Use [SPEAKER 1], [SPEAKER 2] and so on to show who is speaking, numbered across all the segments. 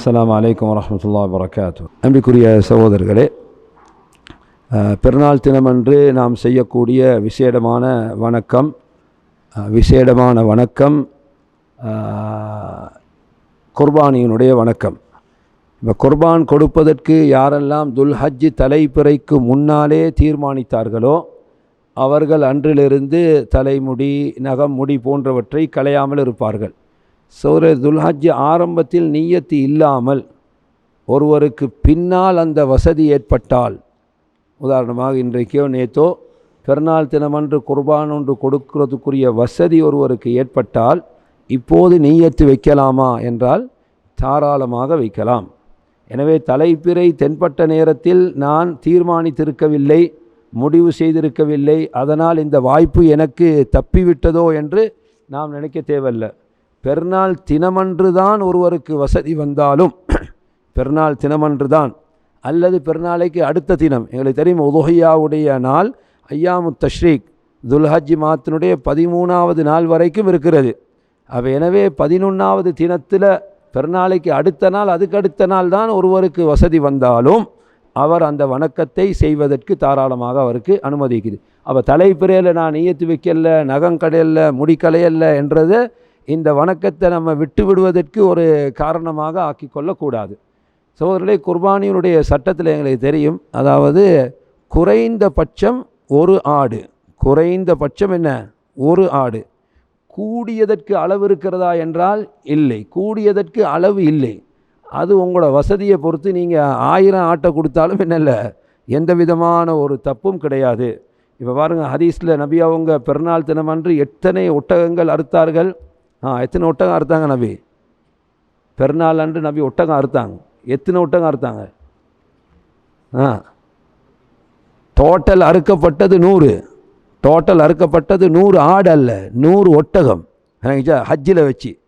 [SPEAKER 1] அஸ்லாம் அலைக்கும் வரமத்துல்லா வரகாத்து அன்பிற்குரிய சகோதரர்களே அஹ், பெருநாள் தினமன்று நாம் செய்யக்கூடிய விசேடமான வணக்கம் விசேடமான வணக்கம் குர்பானியினுடைய வணக்கம். இப்போ குர்பான் கொடுப்பதற்கு யாரெல்லாம் துல்ஹஜ் தலைப்பிறைக்கு முன்னாலே தீர்மானித்தார்களோ அவர்கள் அன்றிலிருந்து தலைமுடி நகம் முடி போன்றவற்றை களையாமல் இருப்பார்கள். சௌர துல்ஹஜ் ஆரம்பத்தில் நீயத்து இல்லாமல் ஒருவருக்கு பின்னால் அந்த வசதி ஏற்பட்டால் உதாரணமாக இன்றைக்கோ நேத்தோ பெருநாள் தினமன்று குர்பான் ஒன்று கொடுக்கிறதுக்குரிய வசதி ஒருவருக்கு ஏற்பட்டால் இப்போது நீயத்து வைக்கலாமா என்றால் தாராளமாக வைக்கலாம். எனவே தலைப்பிறை தென்பட்ட நேரத்தில் நான் தீர்மானித்திருக்கவில்லை முடிவு செய்திருக்கவில்லை அதனால் இந்த வாய்ப்பு எனக்கு தப்பிவிட்டதோ என்று நாம் நினைக்க தேவையில்லை. பெருநாள் தினமன்று தான் ஒருவருக்கு வசதி வந்தாலும் பெருநாள் தினமன்று தான் அல்லது பெருநாளைக்கு அடுத்த தினம். எங்களுக்கு தெரியும் உதுஹையாவுடைய நாள் ஐயாமு தஷ்ரீக் துல்ஹஜ் மாத்தினுடைய பதிமூணாவது நாள் வரைக்கும் இருக்கிறது. அப்போ எனவே பதினொன்றாவது தினத்தில் பெருநாளைக்கு அடுத்த நாள் அதுக்கு அடுத்த நாள் தான் ஒருவருக்கு வசதி வந்தாலும் அவர் அந்த வணக்கத்தை செய்வதற்கு தாராளமாக அவருக்கு அனுமதிக்குது. அப்போ தலைப்பிறையில் நான் நீயத்து வைக்கல நகங்கடையல்ல முடிக்கலையல்ல என்றது இந்த வணக்கத்தை நம்ம விட்டு விடுவதற்கு ஒரு காரணமாக ஆக்கி கொள்ளக்கூடாது சகோதரர்களே குர்பானியினுடைய சட்டத்தில் எங்களுக்கு தெரியும். அதாவது குறைந்தபட்சம் ஒரு ஆடு. குறைந்தபட்சம் என்ன? ஒரு ஆடு. கூடியதற்கு அளவு இருக்கிறதா என்றால் இல்லை. கூடியதற்கு அளவு இல்லை. அது உங்களோட வசதியை பொறுத்து நீங்கள் ஆயிரம் ஆட்டை கொடுத்தாலும் என்னல்ல எந்த விதமான ஒரு தப்பும் கிடையாது. இப்போ பாருங்கள் ஹதீஸில் நபி அவங்க பிறநாள் தினமன்று எத்தனை ஒட்டகங்கள் அறுத்தார்கள்? ஆ எத்தனை ஒட்டகம் அறுத்தாங்க நபி? பெருநாள் அன்று நபி ஒட்டகம் அறுத்தாங்க. எத்தனை ஒட்டகம் அறுத்தாங்க? ஆ. டோட்டல் அறுக்கப்பட்டது நூறு. டோட்டல் அறுக்கப்பட்டது நூறு ஆடு அல்ல நூறு ஒட்டகம். ஹஜ்ஜில் வச்சு.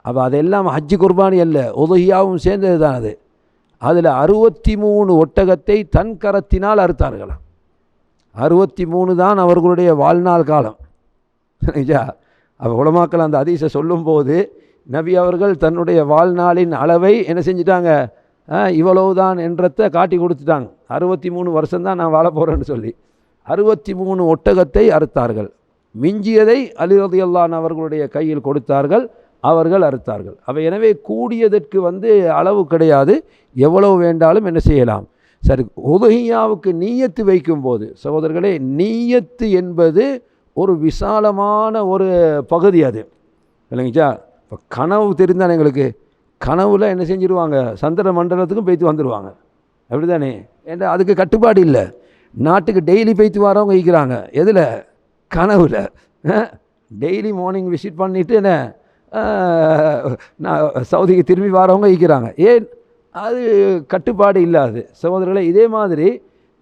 [SPEAKER 1] அப்போ அதெல்லாம் ஹஜ்ஜு குர்பானி அல்ல உதகியாவும் சேர்ந்தது தான் அது. அதில் அறுபத்தி மூணு ஒட்டகத்தை தன் கரத்தினால் அறுத்தார்களாம். அறுபத்தி மூணு தான் அவர்களுடைய வாழ்நாள் காலம். சரிங்களா உலமாக்கள் அந்த அதிசை சொல்லும்போது நபி அவர்கள் தன்னுடைய வாழ்நாளின் அளவை என்ன செஞ்சிட்டாங்க? இவ்வளவுதான் என்றத்தை காட்டி கொடுத்துட்டாங்க. அறுபத்தி மூணு வருஷம்தான் நான் வாழ போகிறேன்னு சொல்லி. அறுபத்தி மூணு ஒட்டகத்தை அறுத்தார்கள். மிஞ்சியதை அலிரதியல்லான் அவர்களுடைய கையில் கொடுத்தார்கள் அவர்கள் அறுத்தார்கள். அவை எனவே கூடியதற்கு வந்து அளவு கிடையாது. எவ்வளவு வேண்டாலும் என்ன செய்யலாம்? சரி உதகியாவுக்கு நீயத்து வைக்கும்போது சகோதரர்களே நீயத்து என்பது ஒரு விசாலமான ஒரு பகுதி அது. இல்லைங்கச்சா? இப்போ கனவு தெரிந்தானே எங்களுக்கு? கனவுல என்ன செஞ்சுருவாங்க? சந்திர மண்டலத்துக்கும் போய்த்து வந்துடுவாங்க அப்படி தானே ஏன்னா அதுக்கு கட்டுப்பாடு இல்லை. நாட்டுக்கு டெய்லி போய்த்து வரவங்க இருக்கிறாங்க எதில்? கனவுல. டெய்லி மார்னிங் விசிட் பண்ணிவிட்டு என்ன? நான் சவுதிக்கு திரும்பி வரவங்க இருக்கிறாங்க ஏன்? அது கட்டுப்பாடு இல்லாது. சகோதரர்களை இதே மாதிரி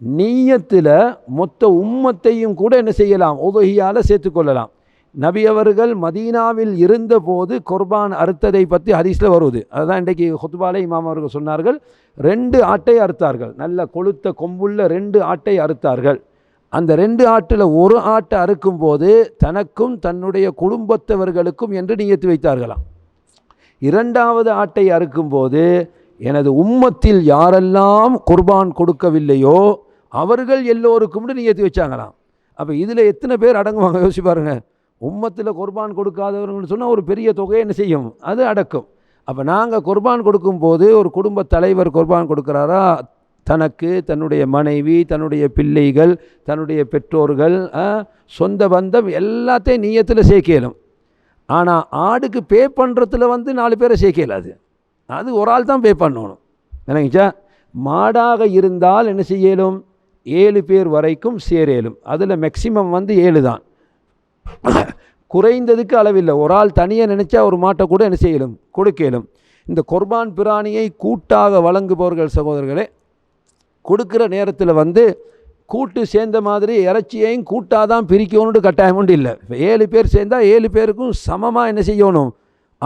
[SPEAKER 1] நீயத்தில் மொத்த உம்மத்தையும் கூட என்ன செய்யலாம்? உதகியால் சேர்த்துக்கொள்ளலாம் நபி அவர்கள் மதீனாவில் இருந்தபோது குர்பான் அறுத்ததை பற்றி ஹதீஸில் வருவது அதுதான் இன்றைக்கு ஹொத்பாலே இமாம் அவர்கள் சொன்னார்கள். ரெண்டு ஆட்டை அறுத்தார்கள். நல்ல கொளுத்த கொம்புள்ள ரெண்டு ஆட்டை அறுத்தார்கள். அந்த ரெண்டு ஆட்டில் ஒரு ஆட்டை அறுக்கும்போது தனக்கும் தன்னுடைய குடும்பத்தவர்களுக்கும் என்று நியத்து வைத்தார்களாம். இரண்டாவது ஆட்டை அறுக்கும்போது எனது உம்மத்தில் யாரெல்லாம் குர்பான் கொடுக்கவில்லையோ அவர்கள் எல்லோருக்கும் ஏற்றி வச்சாங்களாம். அப்போ இதில் எத்தனை பேர் அடங்குவாங்க? யோசிச்சு பாருங்கள் உம்மத்தில் குர்பான் கொடுக்காதவர்கள்னு சொன்னால் ஒரு பெரிய தொகை என்ன செய்யும்? அது அடக்கும். அப்போ நாங்கள் குர்பான் கொடுக்கும்போது ஒரு குடும்ப தலைவர் குர்பான் கொடுக்குறாரா? தனக்கு தன்னுடைய மனைவி தன்னுடைய பிள்ளைகள் தன்னுடைய பெற்றோர்கள் சொந்த பந்தம் எல்லாத்தையும் நீயத்தில் சேர்க்கலும். ஆனால் ஆடுக்கு பே பண்ணுறதுல வந்து நாலு பேரை சேர்க்கலாது அது ஒரு ஆள் தான் பே பண்ணணும். என்னங்கச்சா மாடாக இருந்தால் என்ன செய்யலும்? ஏழு பேர் வரைக்கும் சேரேலும். அதில் மேக்சிமம் வந்து ஏழு தான். குறைந்ததுக்கு அளவில்லை. ஒரு ஆள் தனியாக நினச்சா ஒரு மாட்டை கூட என்ன செய்யலும்? கொடுக்கலும். இந்த குர்பான் பிராணியை கூட்டாக வழங்குபவர்கள் சகோதரர்களே கொடுக்குற நேரத்தில் வந்து கூட்டு சேர்ந்த மாதிரி இறைச்சியையும் கூட்டாக தான் பிரிக்கணும்னு கட்டாயம் உண்டு இல்லை. ஏழு பேர் சேர்ந்தால் ஏழு பேருக்கும் சமமாக என்ன செய்யணும்?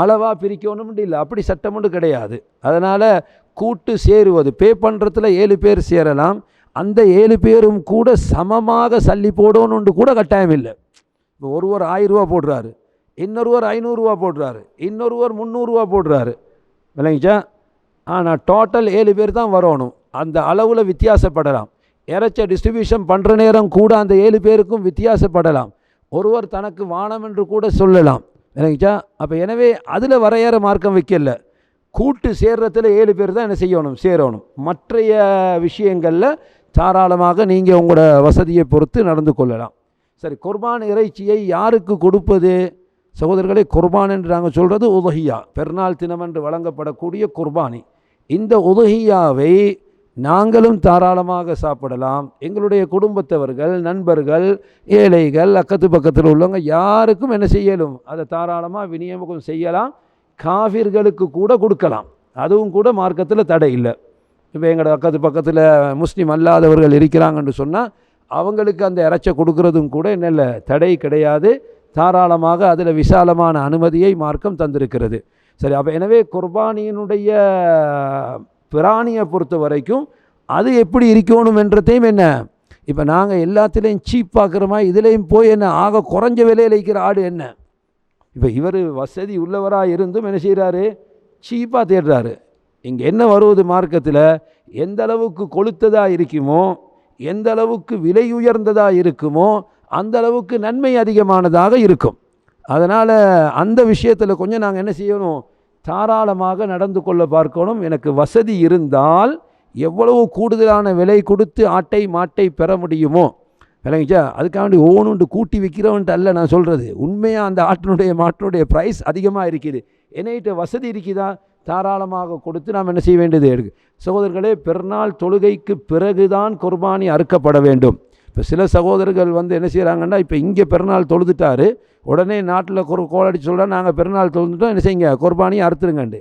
[SPEAKER 1] அளவாக பிரிக்கணும்னு இல்லை. அப்படி சட்டம் ஒன்று கிடையாது. அதனால் கூட்டு சேருவது. பே பண்ணுறதுல ஏழு பேர் சேரலாம். அந்த ஏழு பேரும் கூட சமமாக சல்லி போடணும்னு கூட கட்டாயம் இல்லை. இப்போ ஒருவர் ஆயிரரூவா போடுறாரு. இன்னொருவர் ஐநூறுரூவா போடுறாரு. இன்னொருவர் முந்நூறுரூவா போடுறாரு. விளங்கிச்சா? ஆனால் டோட்டல் ஏழு பேர் தான் வரணும். அந்த அளவில் வித்தியாசப்படலாம். இறைச்ச டிஸ்ட்ரிபியூஷன் பண்ணுற நேரம் கூட அந்த ஏழு பேருக்கும் வித்தியாசப்படலாம். ஒருவர் தனக்கு வானம் என்று கூட சொல்லலாம். விளங்கிச்சா அப்போ எனவே அதில் வரையற மார்க்கம் வைக்கல. கூட்டு சேர்றதுல ஏழு பேர் தான் என்ன செய்யணும்? சேரணும். மற்றைய விஷயங்களில் தாராளமாக நீங்கள் உங்களோட வசதியை பொறுத்து நடந்து கொள்ளலாம். சரி குர்பான் இறைச்சியை யாருக்கு கொடுப்பது? சகோதரர்களை குர்பான் என்று நாங்கள் சொல்கிறது உதகியா பெருநாள் தினம் என்று வழங்கப்படக்கூடிய குர்பானி. இந்த உதகியாவை நாங்களும் தாராளமாக சாப்பிடலாம். எங்களுடைய குடும்பத்தவர்கள் நண்பர்கள் ஏழைகள் அக்கத்து பக்கத்தில் உள்ளவங்க யாருக்கும் என்ன செய்யலும். அதை தாராளமாக விநியோகம் செய்யலாம். காஃபிர்களுக்கு கூட கொடுக்கலாம். அதுவும் கூட மார்க்கத்தில் தடை இல்லை. இப்போ எங்களோட அக்கத்து பக்கத்தில் முஸ்லீம் அல்லாதவர்கள் இருக்கிறாங்கன்னு சொன்னால் அவங்களுக்கு அந்த இறைச்ச கொடுக்கறதும் கூட என்ன இல்லை தடை கிடையாது. தாராளமாக அதில் விசாலமான அனுமதியை மார்க்கம் தந்திருக்கிறது. சரி அப்போ எனவே குர்பானியினுடைய பிராணியை பொறுத்த வரைக்கும் அது எப்படி இருக்கணும் என்றதையும் என்ன? இப்போ நாங்கள் எல்லாத்துலேயும் சீப் பார்க்குறோமா இதுலேயும் போய் என்ன ஆக குறைஞ்ச விலையில் இருக்கிற ஆடு என்ன? இப்போ இவர் வசதி உள்ளவராக இருந்தும் என்ன செய்கிறாரு சீப்பாக தேடுறாரு. இங்கே என்ன வருவது மார்க்கத்தில்? எந்த அளவுக்கு கொளுத்ததாக இருக்குமோ எந்த அளவுக்கு விலை உயர்ந்ததாக இருக்குமோ அந்த அளவுக்கு நன்மை அதிகமானதாக இருக்கும். அதனால் அந்த விஷயத்தில் கொஞ்சம் நாங்கள் என்ன செய்யணும்? தாராளமாக நடந்து கொள்ள பார்க்கணும். எனக்கு வசதி இருந்தால் எவ்வளவு கூடுதலான விலை கொடுத்து ஆட்டை மாட்டை பெற முடியுமோ? விளங்கிச்சா? அதுக்காண்டி ஓனுண்டு கூட்டி விற்கிறவன்ட்டு அல்ல நான் சொல்கிறது உண்மையாக அந்த ஆட்டினுடைய மாட்டினுடைய ப்ரைஸ் அதிகமாக இருக்குது. என்னைகிட்ட வசதி இருக்குதா? தாராளமாக கொடுத்து நாம் என்ன செய்ய வேண்டியது? எடுக்கு. சகோதரர்களே பிறநாள் தொழுகைக்கு பிறகுதான் குர்பானி அறுக்கப்பட வேண்டும். இப்போ சில சகோதரர்கள் வந்து என்ன செய்கிறாங்கன்னா இப்போ இங்கே பெருநாள் தொழுதுட்டாரு உடனே நாட்டில் கொ கோலடி சொல்கிறா நாங்கள் பெருநாள் தொழுதுட்டோம் என்ன செய்யுங்க குர்பானி அறுத்துருங்கண்டு.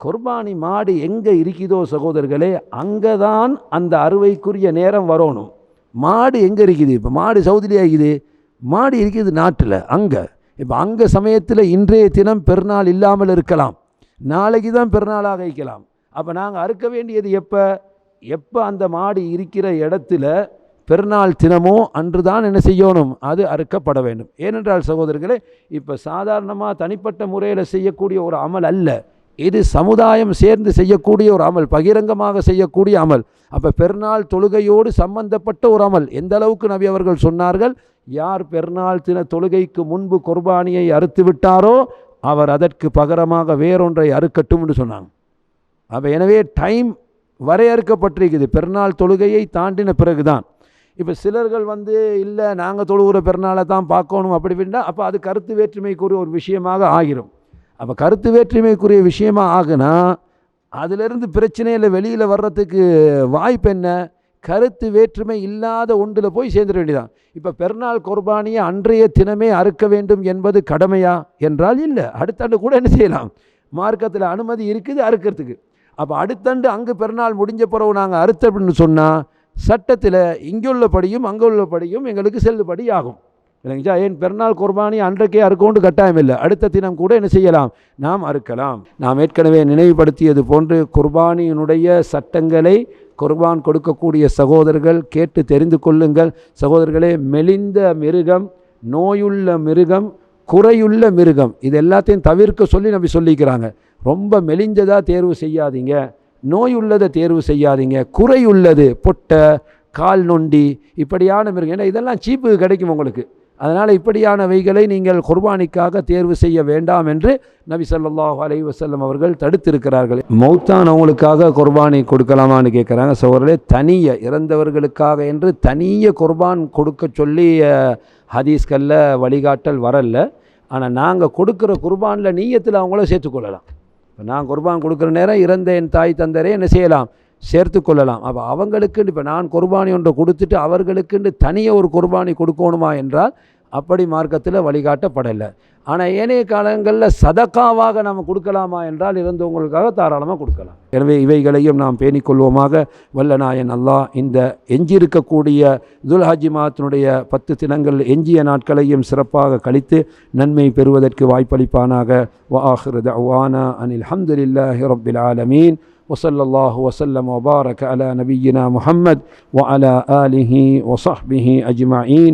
[SPEAKER 1] குர்பானி மாடு எங்கே இருக்குதோ சகோதரர்களே அங்கே தான் அந்த அறுவைக்குரிய நேரம் வரணும். மாடு எங்கே இருக்குது? இப்போ மாடு சவுதிலேயே இருக்குது? மாடு இருக்குது நாட்டில் அங்கே. இப்போ அங்கே சமயத்தில் இன்றைய தினம் பெருநாள் இல்லாமல் இருக்கலாம். நாளைக்கு தான் பெருநாளாக வைக்கலாம் அப்போ நாங்கள் அறுக்க வேண்டியது எப்போ? எப்போ அந்த மாடு இருக்கிற இடத்துல பெருநாள் தினமோ அன்று தான் என்ன செய்யணும்? அது அறுக்கப்பட வேண்டும். ஏனென்றால் சகோதரர்களே இப்போ சாதாரணமாக தனிப்பட்ட முறையில் செய்யக்கூடிய ஒரு அமல் அல்ல. இது சமுதாயம் சேர்ந்து செய்யக்கூடிய ஒரு அமல் பகிரங்கமாக செய்யக்கூடிய அமல். அப்போ பெருநாள் தொழுகையோடு சம்பந்தப்பட்ட ஒரு அமல். எந்த அளவுக்கு நபி அவர்கள் சொன்னார்கள்? யார் பெருநாள் தின தொழுகைக்கு முன்பு குர்பானியை அறுத்து விட்டாரோ அவர் அதற்கு பகரமாக வேறொன்றை அறுக்கட்டும் என்று சொன்னாங்க. அப்போ எனவே டைம் வரையறுக்கப்பட்டிருக்குது. பெருநாள் தொழுகையை தாண்டின பிறகுதான். இப்போ சிலர்கள் வந்து இல்லை நாங்கள் தொழுகிற பிறனால தான் பார்க்கணும் அப்படி அப்படின்னா அப்போ அது கருத்து வேற்றுமைக்குரிய ஒரு விஷயமாக ஆகிரும். அப்போ கருத்து வேற்றுமைக்குரிய விஷயமாக ஆகுனா அதிலிருந்து பிரச்சனையில் வெளியில் வர்றதுக்கு வாய்ப்பு என்ன? கருத்து வேற்றுமை இல்லாத ஒன்றில் போய் சேர்ந்துட வேண்டியதான் இப்போ பெருநாள் குர்பானியை அன்றைய தினமே அறுக்க வேண்டும் என்பது கடமையா என்றால் இல்லை. அடுத்தாண்டு கூட என்ன செய்யலாம்? மார்க்கத்தில் அனுமதி இருக்குது அறுக்கிறதுக்கு. அப்போ அடுத்தாண்டு அங்கே பெருநாள் முடிஞ்ச பிறகு நாங்கள் அறுத்த அப்படின்னு சொன்னால் சட்டத்தில் இங்குள்ளபடியும் அங்குள்ளபடியும் எங்களுக்கு செல்லுபடி ஆகும். இல்லைங்களா ஏன் பெருநாள் குர்பானி அன்றைக்கே அறுக்கோண்டு கட்டாயம் இல்லை அடுத்த தினம் கூட என்ன செய்யலாம்? நாம் அறுக்கலாம். நாம் ஏற்கனவே நினைவுபடுத்தியது போன்று குர்பானியினுடைய சட்டங்களை குர்பான் கொடுக்கக்கூடிய சகோதரர்கள் கேட்டு தெரிந்து கொள்ளுங்கள். சகோதரர்களே மெலிந்த மிருகம் நோயுள்ள மிருகம் குறையுள்ள மிருகம் இது எல்லாத்தையும் தவிர்க்க சொல்லி நம்பி சொல்லிக்கிறாங்க. ரொம்ப மெலிஞ்சதாக தேர்வு செய்யாதீங்க. நோய் உள்ளதை தேர்வு செய்யாதீங்க குறையுள்ளது பொட்டை கால் நொண்டி இப்படியான மிருகம். ஏன்னா இதெல்லாம் சீப்பு கிடைக்கும் உங்களுக்கு. அதனால் இப்படியானவைகளை நீங்கள் குர்பானிக்காக தேர்வு செய்ய வேண்டாம் என்று நபி ஸல்லல்லாஹு அலைஹி வசல்லம் அவர்கள் தடுத்திருக்கிறார்கள். மௌத்தானவங்களுக்காக குர்பானி கொடுக்கலாமான்னு கேட்குறாங்க சோழர்களே தனிய இறந்தவர்களுக்காக என்று தனிய குர்பான் கொடுக்க சொல்லி ஹதீஸ்களில் வழிகாட்டல் வரல. ஆனால் நாங்கள் கொடுக்குற குர்பானில் நீயத்தில் அவங்கள சேர்த்துக்கொள்ளலாம் இப்போ நான் குர்பான் கொடுக்குற நேரம் இறந்த என் தாய் தந்தரே என்ன செய்யலாம் சேர்த்து கொள்ளலாம். அப்போ அவங்களுக்குன்னு இப்போ நான் குர்பானி ஒன்றை கொடுத்துட்டு அவர்களுக்குன்னு தனியாக ஒரு குர்பானி கொடுக்கணுமா என்றால் அப்படி மார்க்கத்தில் வழிகாட்டப்படலை ஆனால் ஏனைய காலங்களில் சதக்காவாக நாம் கொடுக்கலாமா என்றால் இறந்தவங்களுக்காக தாராளமாக கொடுக்கலாம் எனவே இவைகளையும் நாம் பேணிக்கொள்வோமாக வல்ல நாயன் அல்லாஹ் இந்த எஞ்சியிருக்கக்கூடிய துல்ஹாஜி மாதத்தினுடைய பத்து தினங்கள் எஞ்சிய நாட்களையும் சிறப்பாக கழித்து நன்மை பெறுவதற்கு வாய்ப்பளிப்பானாக வாஹிரு தவானா அனில் ஹம்துலில்லாஹி ரப்பில் ஆலமீன் وصلى الله وسلم وبارك على نبينا محمد وعلى آله وصحبه أجمعين